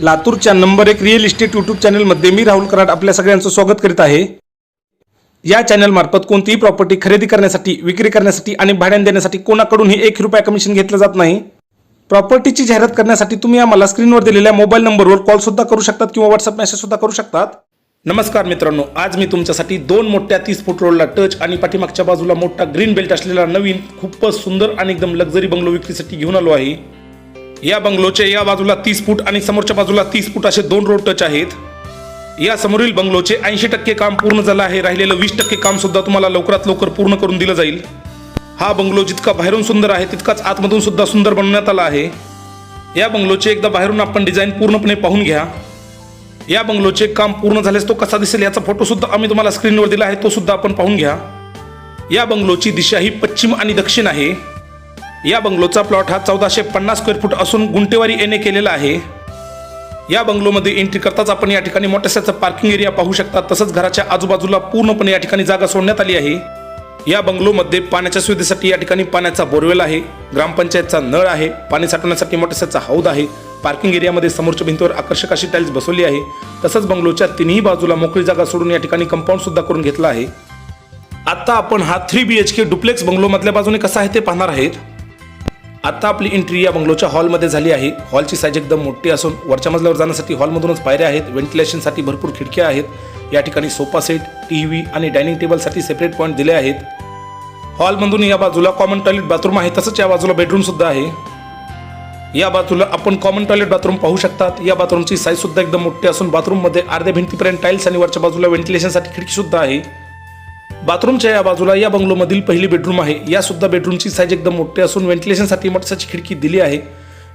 लातूरच्या नंबर एक real estate YouTube चॅनलमध्ये मी राहुल कराड आपल्या सगळ्यांचं स्वागत करीत आहे. या चॅनलमार्फत कोणतीही प्रॉपर्टी खरेदी करण्यासाठी विक्री करण्यासाठी आणि भाड्याने देण्यासाठी कोणाकडूनही एक रुपया कमिशन घेतलं जात नाही. प्रॉपर्टीची जाहिरात करण्यासाठी तुम्ही आम्हाला स्क्रीनवर दिलेल्या मोबाईल नंबरवर कॉल सुद्धा करू शकतात किंवा व्हॉट्सअप मेसेज सुद्धा करू शकतात. नमस्कार मित्रांनो आज मी तुमच्यासाठी दोन मोठ्या तीस फूट रोडला टच आणि पाठीमागच्या बाजूला मोठा ग्रीन बेल्ट असलेला नवीन खूपच सुंदर आणि एकदम लक्झरी बंगलो विक्रीसाठी घेऊन आलो आहे. या बंगलोचे या बाजूला तीस फूट आणि समोरच्या बाजूला तीस फूट असे दोन रोड टच आहेत. या समोरील बंगलोचे ऐंशी टक्के काम पूर्ण झालं आहे. राहिलेलं वीस टक्के काम सुद्धा तुम्हाला लवकरात लवकर पूर्ण करून दिलं जाईल. हा बंगलो जितका बाहेरून सुंदर आहे तितकाच आतमधून सुद्धा सुंदर बनवण्यात आला आहे. या बंगलोचे एकदा बाहेरून आपण डिझाईन पूर्णपणे पाहून घ्या. या बंगलोचे काम पूर्ण झाल्यास तो कसा दिसेल याचा फोटो सुद्धा आम्ही तुम्हाला स्क्रीनवर दिला आहे तो सुद्धा आपण पाहून घ्या. या बंगलोची दिशा ही पश्चिम आणि दक्षिण आहे. या बंगलोचा प्लॉट हा चौदाशे पन्नास स्क्वेअर फूट असून गुंटेवारी येणे केलेला आहे. या बंगलोमध्ये एंट्री करताच आपण या ठिकाणी मोठ्याशाचा पार्किंग एरिया पाहू शकता. तसंच घराच्या आजूबाजूला पूर्णपणे या ठिकाणी जागा सोडण्यात आली आहे. या बंगलोमध्ये पाण्याच्या सुविधेसाठी या ठिकाणी पाण्याचा बोरवेल आहे. ग्रामपंचायतचा नळ आहे. पाणी साठवण्यासाठी मोठ्याशाचा हौद आहे. पार्किंग एरियामध्ये समोरच्या भिंतीवर आकर्षक अशी टाईल्स बसवली आहे. तसंच बंगलोच्या तिन्ही बाजूला मोकळी जागा सोडून या ठिकाणी कंपाऊंड सुद्धा करून घेतला आहे. आता आपण हा three B H K duplex बंगलोमधल्या बाजूने कसा आहे ते पाहणार आहेत. आता आपली एंट्री या बंगलोच्या हॉलमध्ये झाली आहे. हॉलची साईज एकदम मोठी असून वरच्या मजल्यावर जाण्यासाठी हॉलमधूनच पायऱ्या आहेत. व्हेंटिलेशनसाठी भरपूर खिडक्या आहेत. या ठिकाणी सोफा सेट टी व्ही आणि डायनिंग टेबलसाठी सेपरेट पॉईंट दिले आहेत. हॉलमधून या बाजूला कॉमन टॉयलेट बाथरूम आहे. तसंच या बाजूला बेडरूमसुद्धा आहे. या बाजूला आपण कॉमन टॉयलेट बाथरूम पाहू शकतात. या बाथरूमची साईजसुद्धा एकदम मोठी असून बाथरूममध्ये अर्ध्या भिंतीपर्यंत टाईल्स आणि वरच्या बाजूला व्हेंटिलेशनसाठी खिडकीसुद्धा आहे. बाथरूमच्या या बाजूला या बंगलोमधील पहिली बेडरूम आहे. या सुद्धा बेडरूमची साईज एकदम मोठी असून व्हेंटिलेशनसाठी मोठ्याची खिडकी दिली आहे.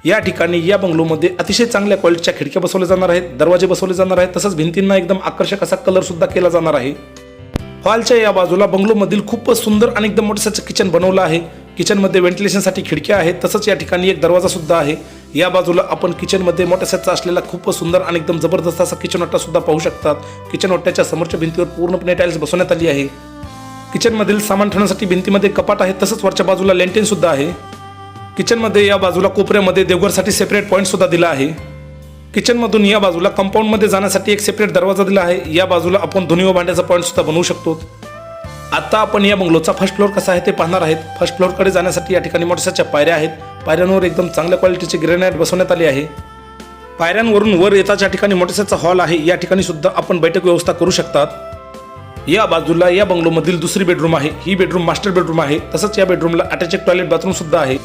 या ठिकाणी या बंगलोमध्ये अतिशय चांगल्या क्वालिटीच्या खिडक्या बसवल्या जाणार आहेत. दरवाजे बसवले जाणार आहेत. तसंच भिंतींना एकदम आकर्षक असा कलर सुद्धा केला जाणार आहे. हॉलच्या या बाजूला बंगलोमधील खूपच सुंदर आणि एकदम मोठंसं किचन बनवलं आहे. किचनमध्ये व्हेंटिलेशनसाठी खिडक्या आहेत. तसंच या ठिकाणी एक दरवाजा सुद्धा आहे. या बाजूला आपण किचनमध्ये मोठ्याचा असलेला खूपच सुंदर आणि एकदम जबरदस्त असा किचन ओटा सुद्धा पाहू शकतात. किचन ओट्याच्या समोरच्या भिंतीवर पूर्णपणे टाईल्स बसवण्यात आली आहे. किचनमधील सामान ठेवण्यासाठी भिंतीमध्ये कपाट आहे तसंच वरच्या बाजूला लेंटेन सुद्धा आहे. किचनमध्ये या बाजूला कोपऱ्यामध्ये देवघरसाठी सेपरेट पॉईंट सुद्धा दिला आहे. किचनमधून या बाजूला कंपाऊंडमध्ये जाण्यासाठी एक सेपरेट दरवाजा दिला आहे. या बाजूला आपण धुनी व भांड्याचा पॉईंट सुद्धा बनवू शकतो. आता आपण या बंगलोचा फर्स्ट फ्लोअर कसा आहे ते पाहणार आहेत. फर्स्ट फ्लोअरकडे जाण्यासाठी या ठिकाणी मोटरसाच्या पायऱ्या आहेत. पायऱ्यांवर एकदम चांगल्या क्वालिटीचे ग्रेनाईट बसवण्यात आले आहे. पायऱ्यांवरून वर येताच्या ठिकाणी मोठ्याचा हॉल आहे. या ठिकाणी सुद्धा आपण बैठक व्यवस्था करू शकतात. या बाजूला या बंगलोमधील दुसरी बेडरूम आहे. ही बेडरूम मास्टर बेडरूम आहे. तसंच या बेडरूमला अटॅच टॉयलेट बाथरूम सुद्धा आहे.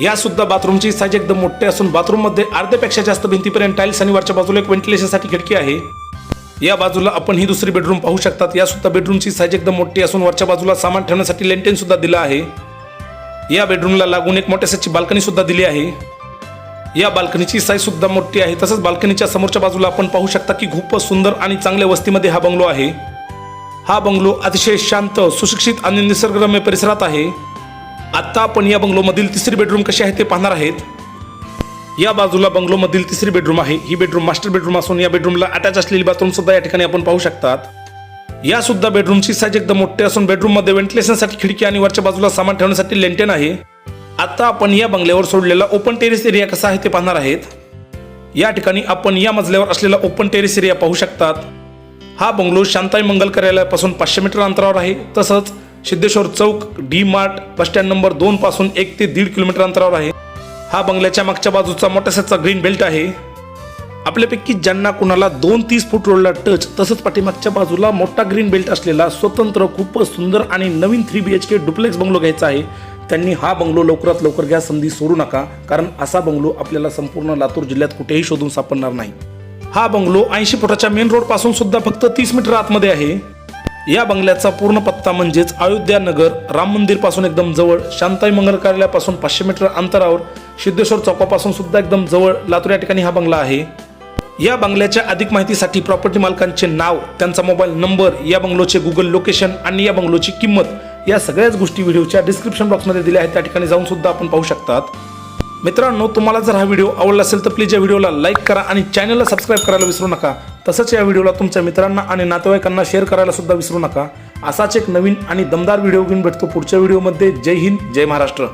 या सुद्धा बाथरूमची साईज एकदम मोठी असून बाथरूममध्ये अर्ध्यापेक्षा जास्त भिंतीपर्यंत टाईल्स आणि वरच्या बाजूला एक व्हेंटिलेशनसाठी खिडकी आहे. या बाजूला आपण ही दुसरी बेडरूम पाहू शकतात. या सुद्धा बेडरूमची साईज एकदम मोठी असून वरच्या बाजूला सामान ठेवण्यासाठी लेंटेन सुद्धा दिलं आहे. या बेडरूमला लागून एक मोठ्यासाची बाल्कनी सुद्धा दिली आहे. या बाल्कनीची साईज सुद्धा मोठी आहे. तसंच बाल्कनीच्या समोरच्या बाजूला आपण पाहू शकता की खूपच सुंदर आणि चांगल्या वस्तीमध्ये हा बंगलो आहे. हा बंगलो अतिशय शांत सुशिक्षित आणि निसर्गरम्य परिसरात आहे. आत्ता आपण या बंगलोमधील तिसरी बेडरूम कशी आहे ते पाहणार आहेत. या बाजूला बंगलोमधील तिसरी बेडरूम आहे. ही बेडरूम मास्टर बेडरूम असून या बेडरूमला अटॅच असलेली बाथरूम सुद्धा या ठिकाणी आपण पाहू शकतात. या सुद्धा बेडरूमची साईज एकदम मोठी असून बेडरूममध्ये व्हेंटिलेशनसाठी खिडकी आणि वरच्या बाजूला सामान ठेवण्यासाठी लेंटेन आहे. आता आपण या बंगल्यावर सोडलेला ओपन टेरेस एरिया कसा आहे ते पाहणार आहेत. या ठिकाणी आपण या मजल्यावर असलेला ओपन टेरेस एरिया पाहू शकतात. हा बंगलो शांताई मंगल कार्यालयापासून पाचशे मीटर अंतरावर आहे. तसंच Siddheshwar Chowk D Mart bus stand number दोन पासून एक ते दीड किलोमीटर अंतरावर आहे. हा बंगल्याच्या मागच्या बाजूचा मोठ्यासाचा ग्रीन बेल्ट आहे. आपल्यापैकी ज्यांना कुणाला दोन तीस फूट रोडला टच तसंच पाठीमागच्या बाजूला मोठा ग्रीन बेल्ट असलेला स्वतंत्र खूपच सुंदर आणि नवीन three B H K duplex bungalow घ्यायचा आहे. त्यांनी हा बंगलो लवकरात लवकर घ्या संधी सोडू नका कारण असा बंगलो आपल्याला संपूर्ण लातूर जिल्ह्यात कुठेही शोधून सापडणार नाही. हा बंगलो ऐंशी फुटाच्या मेन रोडपासून सुद्धा फक्त तीस मीटर आतमध्ये आहे. या बंगल्याचा पूर्ण पत्ता म्हणजेच अयोध्या नगर राम मंदिरपासून एकदम जवळ शांताई मंगल कार्यालयापासून पाचशे मीटर अंतरावर सिद्धेश्वर चौकापासून सुद्धा एकदम जवळ लातूर या ठिकाणी हा बंगला आहे. या बंगल्याच्या अधिक माहितीसाठी प्रॉपर्टी मालकांचे नाव त्यांचा मोबाईल नंबर या बंगलोचे गुगल लोकेशन आणि या बंगलोची किंमत या सगळ्याच गोष्टी व्हिडिओच्या डिस्क्रिप्शन बॉक्समध्ये दिल्या आहेत. त्या ठिकाणी जाऊन सुद्धा आपण पाहू शकतात. मित्रांनो तुम्हाला जर हा व्हिडिओ आवडला असेल तर प्लीज या व्हिडिओला लाईक करा आणि चॅनलला सबस्क्राईब करायला विसरू नका. तसंच या व्हिडिओला तुमच्या मित्रांना आणि नातेवाईकांना शेअर करायला सुद्धा विसरू नका. असाच एक नवीन आणि दमदार व्हिडिओ घेऊन भेटतो पुढच्या व्हिडिओमध्ये. जय हिंद जय महाराष्ट्र.